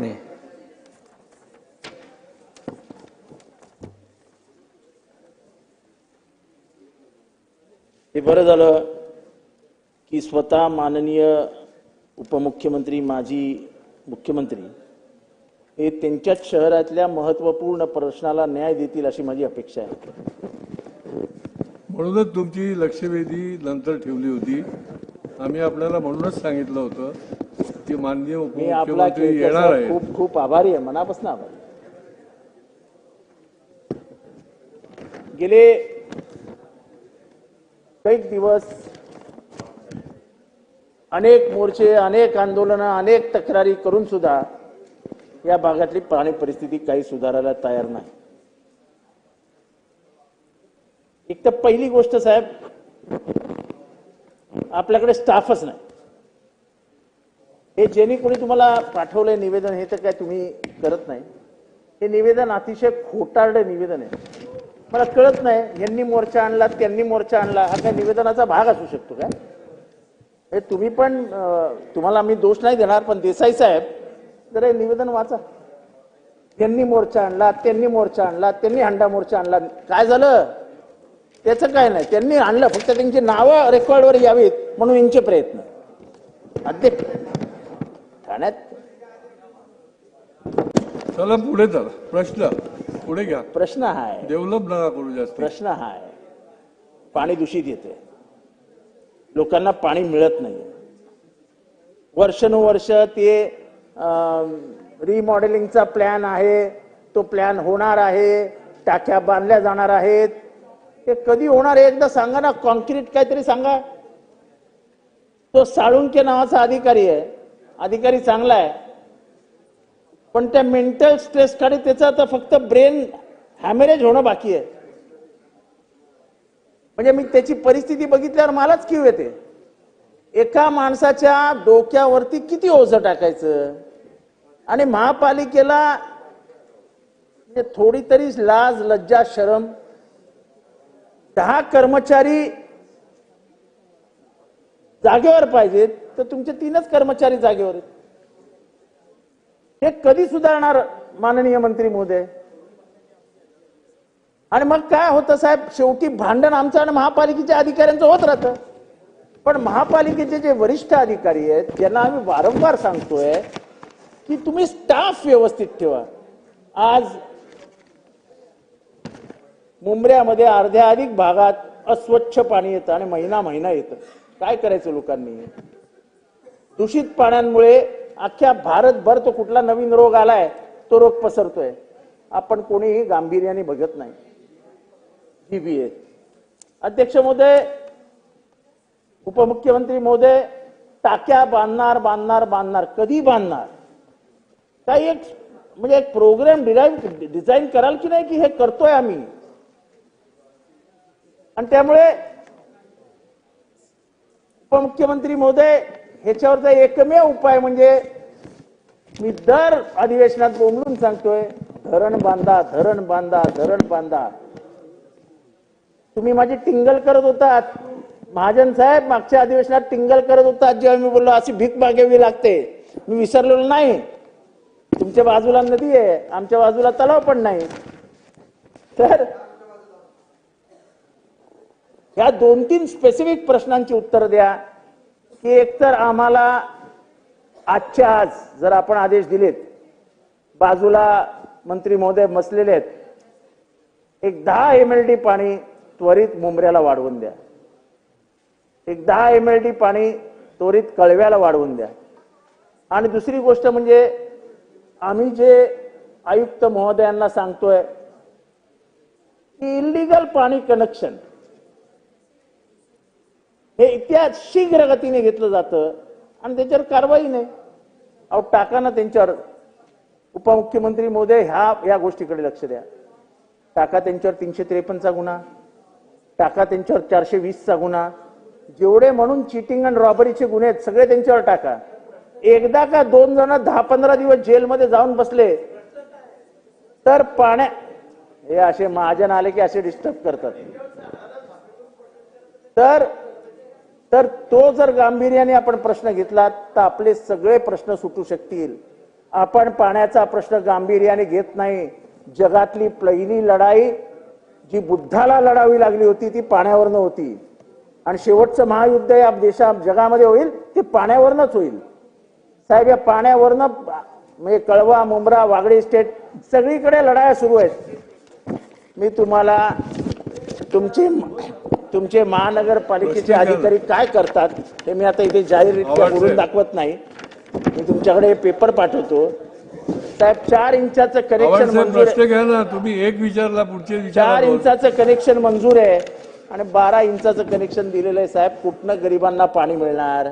माने हे बरं झालं की स्वतः माननीय उपमुख्यमंत्री माजी मुख्यमंत्री हे त्यांच्याच शहरातल्या महत्त्वपूर्ण प्रश्नाला न्याय देतील अशी माझी अपेक्षा आहे. म्हणूनच तुमची लक्षवेधी नंतर ठेवली होती. आम्ही आपल्याला म्हणूनच सांगितलं होतं की माननीय उपमुख्यमंत्री येणार आहे खूप खूप आभारी आहे मनापासून आभारी गेले कैक दिवस अनेक मोर्चे अनेक आंदोलनं अनेक तक्रारी करून सुद्धा या भागातली पाणी परिस्थिती काही सुधारायला तयार नाही. एक तर पहिली गोष्ट साहेब आपल्याकडे स्टाफच नाही. हे ज्यांनी कोणी तुम्हाला पाठवलंय निवेदन हे तर काय तुम्ही करत नाही. हे निवेदन अतिशय खोटारडं निवेदन आहे. मला कळत नाही यांनी मोर्चा आणला त्यांनी मोर्चा आणला हा काय निवेदनाचा भाग असू शकतो काय? हे तुम्ही पण तुम्हाला मी दोष नाही देणार पण देसाई साहेब जर हे निवेदन वाचा. त्यांनी मोर्चा आणला त्यांनी मोर्चा आणला त्यांनी हंडा मोर्चा आणला. काय झालं? त्याचं काय नाही. त्यांनी आणलं फक्त त्यांची नावं रेकॉर्डवर यावीत म्हणून यांचे प्रयत्न. अध्यक्ष ठाण्यात चला पुढे चला प्रश्न. पुढे घ्या. प्रश्न हा आहे डेव्हलप नका करू जास्त. प्रश्न हा आहे पाणी दूषित येते. लोकांना पाणी मिळत नाही वर्षानुवर्ष ते रिमॉडेलिंगचा प्लॅन आहे. तो प्लॅन होणार आहे. टाक्या बांधल्या जाणार आहेत. ते कधी होणार आहे? एकदा सांगा ना. कॉन्क्रीट काहीतरी सांगा. तो साळुंके नावाचा अधिकारी आहे. अधिकारी चांगला आहे. पण त्या मेंटल स्ट्रेस कडे त्याचं आता फक्त ब्रेन हॅमरेज होणं बाकी आहे. म्हणजे मी त्याची परिस्थिती बघितल्यावर मलाच किव येते. एका माणसाच्या डोक्यावरती किती ओझं टाकायचं? आणि महापालिकेला म्हणजे थोडी तरी लाज लज्जा शरम दहा कर्मचारी जागेवर पाहिजेत तर तुमचे तीनच कर्मचारी जागेवर आहेत. हे कधी सुधारणार माननीय मंत्री महोदय आणि मग काय होतं साहेब शेवटी भांडण आमचं आणि महापालिकेच्या अधिकाऱ्यांचं होत राहतं. पण महापालिकेचे जे वरिष्ठ अधिकारी आहेत त्यांना आम्ही वारंवार सांगतोय की तुम्ही स्टाफ व्यवस्थित ठेवा. आज मुंबऱ्यामध्ये अर्ध्या अधिक भागात अस्वच्छ पाणी येतं आणि महिना महिना येतं. काय करायचं लोकांनी? दूषित पाण्यामुळे अख्ख्या भारतभर तो कुठला नवीन रोग आलाय तो रोग पसरतोय. आपण कोणीही गांभीर्याने बघत नाही. जीबीए अध्यक्ष महोदय उपमुख्यमंत्री महोदय टाक्या बांधणार बांधणार बांधणार. कधी बांधणार? काही एक म्हणजे एक प्रोग्राम डिझाईन डिझाईन कराल की नाही की हे करतोय आम्ही? आणि त्यामुळे उपमुख्यमंत्री महोदय ह्याच्यावरचा एकमेव उपाय म्हणजे मी दर अधिवेशनात बोंबलून सांगतोय धरण बांधा धरण बांधा धरण बांधा. तुम्ही माझी टिंगल करत होतात. महाजन साहेब मागच्या अधिवेशनात टिंगल करत होतात जेव्हा मी बोललो अशी भीक मागावी लागते. मी विसरलेलो नाही. तुमच्या बाजूला नदी आहे आमच्या बाजूला तलाव पण नाही. तर ह्या दोन तीन स्पेसिफिक प्रश्नांची उत्तर द्या. की एकतर आम्हाला आजच्या आज जर आपण आदेश दिलेत बाजूला मंत्री महोदय बसलेले आहेत एक दहा एम एल डी पाणी त्वरित मुंबऱ्याला वाढवून द्या. एक दहा एम एल डी पाणी त्वरित कळव्याला वाढवून द्या. आणि दुसरी गोष्ट म्हणजे आम्ही जे आयुक्त महोदयांना सांगतोय की इलिगल पाणी कनेक्शन हे इतिहास शीघ्र गतीने घेतलं जातं आणि त्याच्यावर कारवाई नाही. अहो टाका ना त्यांच्यावर उपमुख्यमंत्री मोदय ह्या या गोष्टीकडे लक्ष द्या. टाका त्यांच्यावर तीनशे त्रेपन्नचा गुन्हा टाका त्यांच्यावर चारशे वीसचा गुन्हा. जेवढे म्हणून चिटिंग आणि रॉबरीचे गुन्हे आहेत सगळे त्यांच्यावर टाका. एकदा का दोन जण दहा पंधरा दिवस जेलमध्ये जाऊन बसले तर पाण्या हे असे महाजन आले की असे डिस्टर्ब करतात. तर तर तो जर गांभीर्याने आपण प्रश्न घेतला तर आपले सगळे प्रश्न सुटू शकतील. आपण पाण्याचा प्रश्न गांभीर्याने घेत नाही. जगातली पहिली लढाई जी बुद्धाला लढावी लागली होती ती पाण्यावरनं होती. आणि शेवटचं महायुद्ध या देशा जगामध्ये होईल ते पाण्यावरनच होईल. साहेब या पाण्यावरनं म्हणजे कळवा मुंब्रा वागडी स्टेट सगळीकडे लढाया सुरू आहेत. मी तुम्हाला तुमची तुमचे महानगरपालिकेचे? अधिकारी काय करतात हे मी आता इथे जाहीररित्या बोलून. दाखवत नाही. मी तुमच्याकडे पेपर पाठवतो. साहेब चार इंचाचं कनेक्शन मंजूर घ्या ना. तुम्ही एक विचारला पुढचे चार इंचाचं कनेक्शन मंजूर आहे. आणि बारा इंचाचं कनेक्शन दिलेलं आहे साहेब. कुठनं गरिबांना पाणी मिळणार?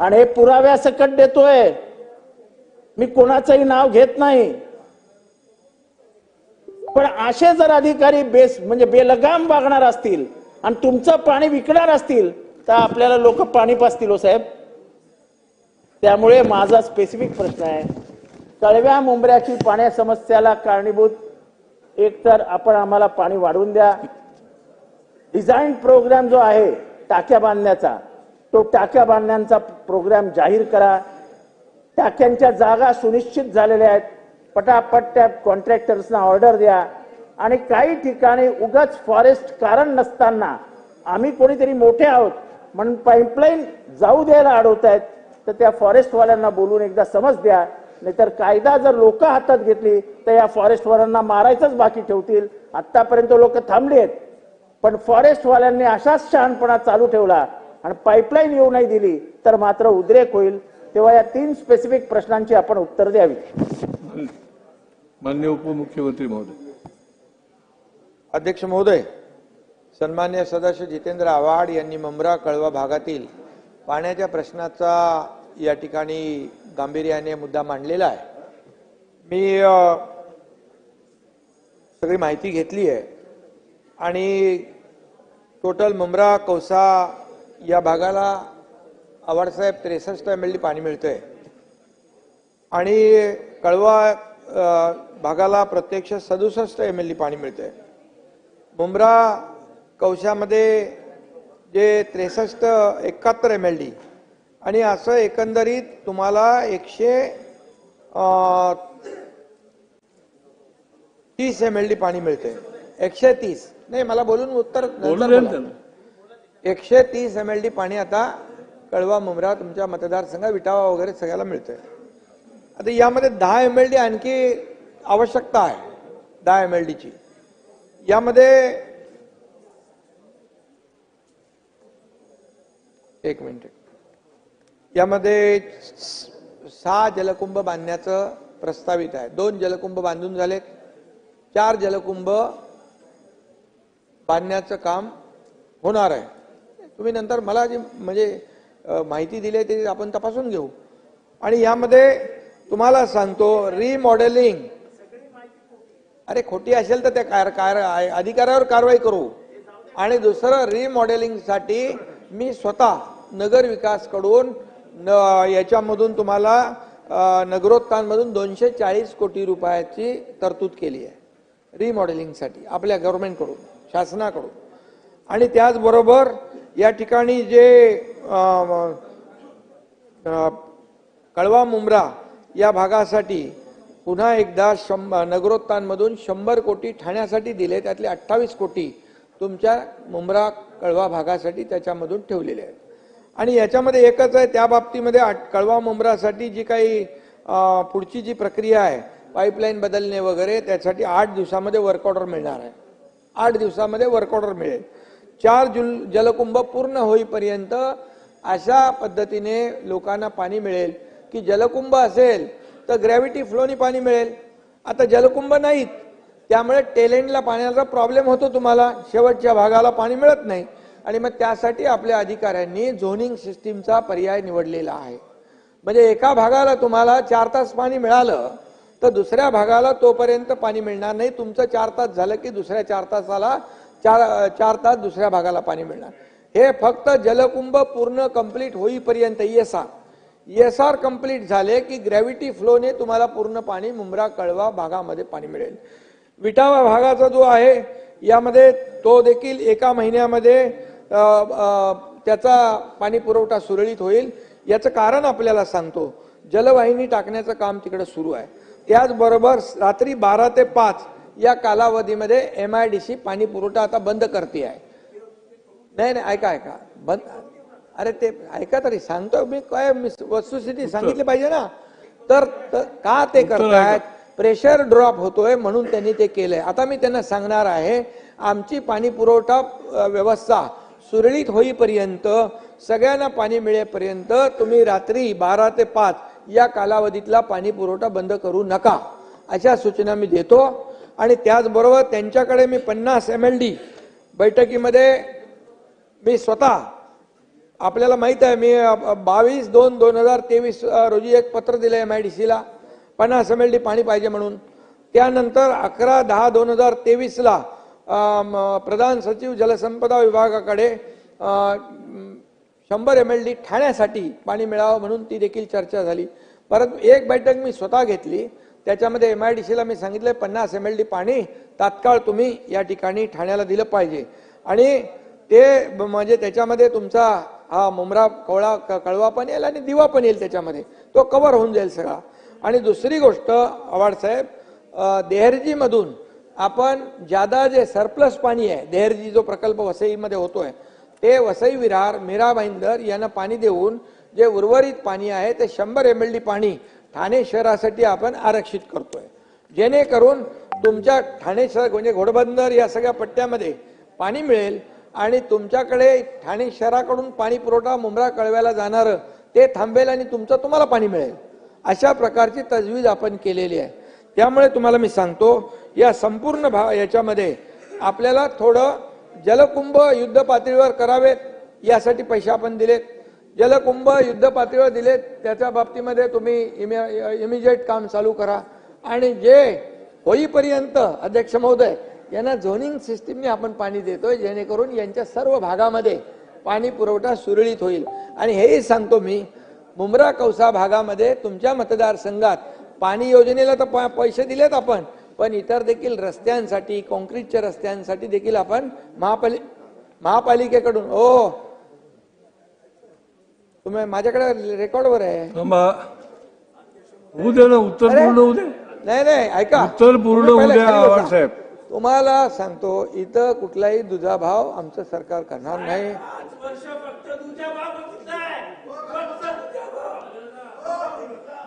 आणि हे पुराव्यासकट देतोय. मी कोणाचंही नाव घेत नाही. पण असे जर अधिकारी बेस म्हणजे बेलगाम वागणार असतील आणि तुमचं पाणी विकणार असतील तर आपल्याला लोक पाणी पाचतील हो साहेब. त्यामुळे माझा स्पेसिफिक प्रश्न आहे. कळव्या मुंबऱ्याची पाण्या समस्याला कारणीभूत. एकतर आपण आम्हाला पाणी वाढवून द्या. डिझाईन प्रोग्राम जो आहे टाक्या बांधण्याचा तो टाक्या बांधण्याचा प्रोग्राम जाहीर करा. टाक्यांच्या जागा सुनिश्चित झालेल्या आहेत. पटापट त्या कॉन्ट्रॅक्टर्सना ऑर्डर द्या. आणि काही ठिकाणी उगाच फॉरेस्ट कारण नसताना आम्ही कोणीतरी मोठे आहोत म्हणून पाईपलाईन जाऊ द्यायला अडवत आहेत तर त्या फॉरेस्टवाल्यांना बोलून एकदा समज द्या. नाहीतर कायदा जर लोक हातात घेतली तर या फॉरेस्टवाल्यांना मारायचंच बाकी ठेवतील. आतापर्यंत लोक थांबली आहेत. पण फॉरेस्टवाल्यांनी असाच शहाणपणा चालू ठेवला आणि पाईपलाईन येऊ नाही दिली तर मात्र उद्रेक होईल. तेव्हा या तीन स्पेसिफिक प्रश्नांची आपण उत्तर द्यावी. मान्य उपमुख्यमंत्री महोदय. अध्यक्ष महोदय सन्मान्य सदस्य जितेंद्र आव्हाड यांनी मुंब्रा कळवा भागातील पाण्याच्या प्रश्नाचा या ठिकाणी गांभीर्याने मुद्दा मांडलेला आहे. मी सगळी माहिती घेतली आहे आणि टोटल मुंब्रा कौसा या भागाला आव्हाडसाहेब त्रेसष्ट एम एल डी पाणी मिळतंय. आणि कळवा भागाला प्रत्यक्ष सदुसष्ट एम एल डी पाणी मिळतंय. मुंब्रा कौशामध्ये जे त्रेसष्ट एकाहत्तर एम एल डी आणि असं एकंदरीत तुम्हाला एकशे तीस एम एल डी पाणी मिळते. एकशे तीस. नाही मला बोलून उत्तर एकशे तीस एम एल डी पाणी आता कळवा मुंब्रा तुमच्या मतदारसंघात विटावा वगैरे सगळ्याला मिळतंय. आता यामध्ये दहा एम एल डी आणखी आवश्यकता आहे दहा एम एल डीची यामध्ये एक मिनिट. यामध्ये सहा जलकुंभ बांधण्याचं प्रस्तावित आहे. दोन जलकुंभ बांधून झालेत. चार जलकुंभ बांधण्याचं काम होणार आहे. तुम्ही नंतर मला जी म्हणजे माहिती दिली आहे आपण तपासून घेऊ. आणि यामध्ये तुम्हाला सांगतो रिमॉडेलिंग अरे खोटी असेल तर त्या कार कार अधिकाऱ्यावर कारवाई करू. आणि दुसरं रिमॉडेलिंगसाठी मी स्वतः नगर विकासकडून न- याच्यामधून तुम्हाला नगरोत्थानमधून दोनशे चाळीस कोटी रुपयाची तरतूद केली आहे. रिमॉडेलिंगसाठी आपल्या गव्हर्नमेंटकडून शासनाकडून. आणि त्याचबरोबर या ठिकाणी जे कळवा मुंब्रा या भागासाठी पुन्हा एकदा शंभर नगरोत्थानमधून शंभर कोटी ठाण्यासाठी दिले त्यातले अठ्ठावीस कोटी तुमच्या मुंब्रा कळवा भागासाठी त्याच्यामधून ठेवलेले आहेत. आणि याच्यामध्ये एकच आहे त्या बाबतीमध्ये कळवा मुंब्रासाठी जी काही पुढची जी प्रक्रिया आहे पाईपलाईन बदलणे वगैरे त्यासाठी आठ दिवसामध्ये वर्क ऑर्डर मिळणार आहे. आठ दिवसामध्ये वर्क ऑर्डर मिळेल. चार जुल जलकुंभ पूर्ण होईपर्यंत अशा पद्धतीने लोकांना पाणी मिळेल की जलकुंभ असेल तर ग्रॅव्हिटी फ्लोनी पाणी मिळेल. आता जलकुंभ नाहीत. त्यामुळे टेलेंडला पाण्याचा प्रॉब्लेम होतो तुम्हाला. शेवटच्या भागाला पाणी मिळत नाही. आणि मग त्यासाठी आपल्या अधिकाऱ्यांनी झोनिंग सिस्टीमचा पर्याय निवडलेला आहे. म्हणजे एका भागाला तुम्हाला चार तास पाणी मिळालं तर दुसऱ्या भागाला तोपर्यंत पाणी मिळणार नाही. तुमचं चार तास झालं की दुसऱ्या चार तासाला चार चार तास दुसऱ्या भागाला पाणी मिळणार. हे फक्त जलकुंभ पूर्ण कंप्लीट होईपर्यंत येसा एस आर कंप्लीट झाले की ग्रॅव्हिटी फ्लोने तुम्हाला पूर्ण पाणी मुंब्रा कळवा भागामध्ये पाणी मिळेल. विटावा भागाचा जो आहे यामध्ये तो देखील एका महिन्यामध्ये त्याचा पाणी पुरवठा सुरळीत होईल. याचं कारण आपल्याला सांगतो जलवाहिनी टाकण्याचं काम तिकडे सुरू आहे. त्याचबरोबर रात्री बारा ते पाच या कालावधीमध्ये एम आय डी सी पाणी पुरवठा आता बंद करते आहे. नाही नाही ऐका ऐका. बंद अरे ते ऐका तरी सांगतो मी काय वस्तुस्थिती सांगितली पाहिजे ना. तर तर का ते करतायत? प्रेशर ड्रॉप होतोय म्हणून त्यांनी ते केलंय. आता मी त्यांना सांगणार आहे आमची पाणी पुरवठा व्यवस्था सुरळीत होईपर्यंत सगळ्यांना पाणी मिळेपर्यंत तुम्ही रात्री बारा ते पाच या कालावधीतला पाणी पुरवठा बंद करू नका अशा सूचना मी देतो. आणि त्याचबरोबर त्यांच्याकडे मी पन्नास एम एल डी बैठकीमध्ये मी स्वतः आपल्याला माहीत आहे मी बावीस दोन दोन हजार तेवीस रोजी एक पत्र दिलं एम आय डी सीला पन्नास एम एल डी पाणी पाहिजे म्हणून. त्यानंतर अकरा दहा दोन हजार तेवीसला प्रधान सचिव जलसंपदा विभागाकडे शंभर एम एल डी ठाण्यासाठी पाणी मिळावं म्हणून ती देखील चर्चा झाली. परत एक बैठक मी स्वतः घेतली. त्याच्यामध्ये एम आय डी सीला मी सांगितलं पन्नास एम एल डी पाणी तात्काळ तुम्ही या ठिकाणी ठाण्याला दिलं पाहिजे. आणि ते म्हणजे त्याच्यामध्ये तुमचा हा मुमरा कवळा क- कळवा पण येईल आणि दिवा पण येईल त्याच्यामध्ये. तो कवर होऊन जाईल सगळा. आणि दुसरी गोष्ट आवाडसाहेब देहरजीमधून आपण ज्यादा जे सरप्लस पाणी आहे देहरजी जो प्रकल्प वसईमध्ये होतोय ते वसई विरार मीरा भाईंदर यांना पाणी देऊन जे उर्वरित पाणी आहे ते शंभर एम एल डी पाणी ठाणे शहरासाठी आपण आरक्षित करतोय. जेणेकरून तुमच्या ठाणे शहर म्हणजे घोडबंदर या सगळ्या पट्ट्यामध्ये पाणी मिळेल आणि तुमच्याकडे ठाणे शहराकडून पाणी पुरवठा मुंब्रा कळव्याला जाणारं ते थांबेल आणि तुमचं तुम्हाला पाणी मिळेल. अशा प्रकारची तजवीज आपण केलेली आहे. त्यामुळे तुम्हाला मी सांगतो या संपूर्ण भा याच्यामध्ये आपल्याला थोडं जलकुंभ युद्ध पातळीवर करावेत यासाठी पैसे आपण दिलेत. जलकुंभ युद्ध पातळीवर दिलेत त्याच्या बाबतीमध्ये तुम्ही इमिजिएट काम चालू करा. आणि जे होईपर्यंत अध्यक्ष महोदय यांना झोनिंग सिस्टीमने आपण पाणी देतोय जेणेकरून यांच्या सर्व भागामध्ये पाणी पुरवठा सुरळीत होईल. आणि हेही सांगतो मी मुंब्रा कौसा भागामध्ये तुमच्या मतदारसंघात पाणी योजनेला तर प- पैसे दिलेत आपण पण इतर देखील रस्त्यांसाठी कॉन्क्रीटच्या रस्त्यांसाठी देखील आपण महापालि महापालिकेकडून ओ तुम्ही माझ्याकडे रेकॉर्डवर आहे. दे ना उत्तर पूर्ण दे. नाही नाही ऐका. उत्तर पूर्ण तुम्ही पहिले होऊ द्या, खाली बसा. आव्हाड साहेब. तुम्हाला सांगतो इथं कुठलाही दुजाभाव आमचं सरकार करणार नाही.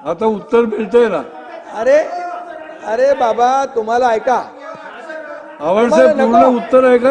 आता उत्तर मिळतंय ना? अरे अरे बाबा तुम्हाला ऐका. आव्हाड साहेब तुम्हाला पूर्ण. उत्तर ऐका